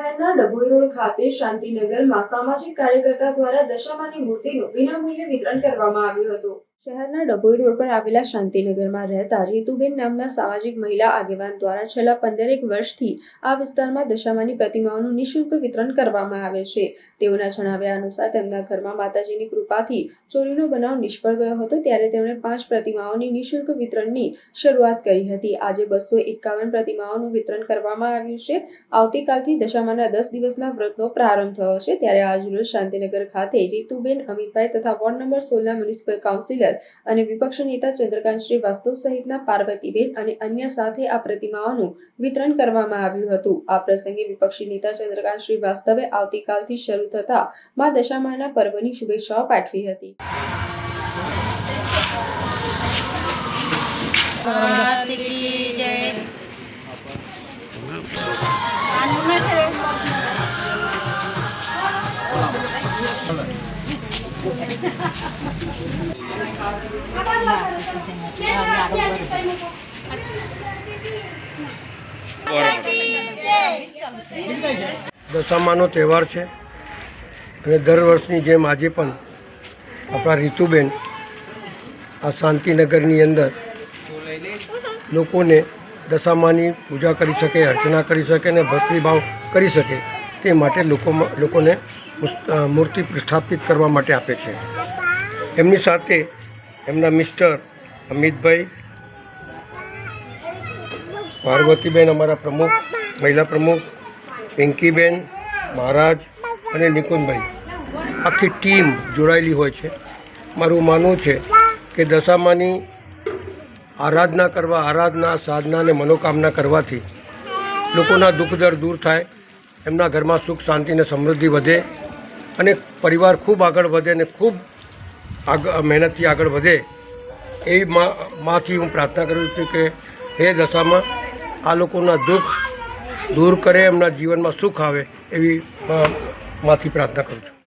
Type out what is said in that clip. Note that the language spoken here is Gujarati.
શહેરના ડભોઈ રોડ ખાતે શાંતિનગરમાં સામાજિક કાર્યકર્તા દ્વારા દશામાની મૂર્તિનું વિનામૂલ્યે વિતરણ કરવામાં આવ્યું હતું. શહેરના ડભોઈ રોડ પર આવેલા શાંતિનગરમાં રહેતા રીતુબેન નામના સામાજિક મહિલા આગેવાન દ્વારા છેલ્લા પંદરેક વર્ષથી આ વિસ્તારમાં દશામાની પ્રતિમાઓનું નિઃશુલ્ક વિતરણ કરવામાં આવે છે. તેઓના જણાવ્યા અનુસાર, તેમના ઘરમાં માતાજીની કૃપાથી ચોરીનો બનાવ નિષ્ફળ ગયો હતો, ત્યારે તેમણે પાંચ પ્રતિમાઓની નિઃશુલ્ક વિતરણની શરૂઆત કરી હતી. આજે બસો એકાવન પ્રતિમાઓનું વિતરણ કરવામાં આવ્યું છે. આવતીકાલથી દશામાના દસ દિવસના વ્રતનો પ્રારંભ થયો છે. ત્યારે આજરોજ શાંતિનગર ખાતે રીતુબેન, અમિતભાઈ તથા વોર્ડ નંબર સોળના મ્યુનિસિપલ કાઉન્સિલર અને વિપક્ષ નેતા ચંદ્રકાંત શ્રીવાસ્તવ સહિતના પાર્વતીબેન અને અન્ય સાથે આ પ્રતિમાઓનું વિતરણ કરવામાં આવ્યું હતું. આ પ્રસંગે વિપક્ષી નેતા ચંદ્રકાંત શ્રીવાસ્તવે આવતીકાલથી શરૂ થતા મા દશામાના પર્વની શુભેચ્છાઓ પાઠવી હતી. मात દશામાનો તહેવાર છે અને દર વર્ષની જેમ આજે પણ આપણા રીતુબેન આ શાંતિનગરની અંદર લોકોને દશામાની પૂજા કરી શકે, અર્ચના કરી શકે અને ભક્તિભાવ કરી શકે. તે માટે લોકોમાં લોકોને મૂર્તિ પ્રસ્થાપિત કરવા માટે આપે છે. એમની સાથે એમના મિસ્ટર અમિતભાઈ, પાર્વતીબેન અમારા પ્રમુખ, મહિલા પ્રમુખ, પિંકીબેન, મહારાજ અને નિકુંજભાઈ. આખી ટીમ જોડાયેલી હોય છે. મારું માનવું છે કે દશામાની આરાધના કરવા, આરાધના સાધના અને મનોકામના કરવાથી લોકોના દુઃખ દર્દ દૂર થાય એમના ઘરમાં સુખ, શાંતિ અને સમૃદ્ધિ વધે અને પરિવાર ખૂબ આગળ વધે અને ખૂબ આગળ મહેનતથી આગળ વધે એવી માથી હું પ્રાર્થના કરું છું કે એ દશામાં આ લોકોના દુઃખ દૂર કરે, એમના જીવનમાં સુખ આવે એવી માથી પ્રાર્થના કરું છું.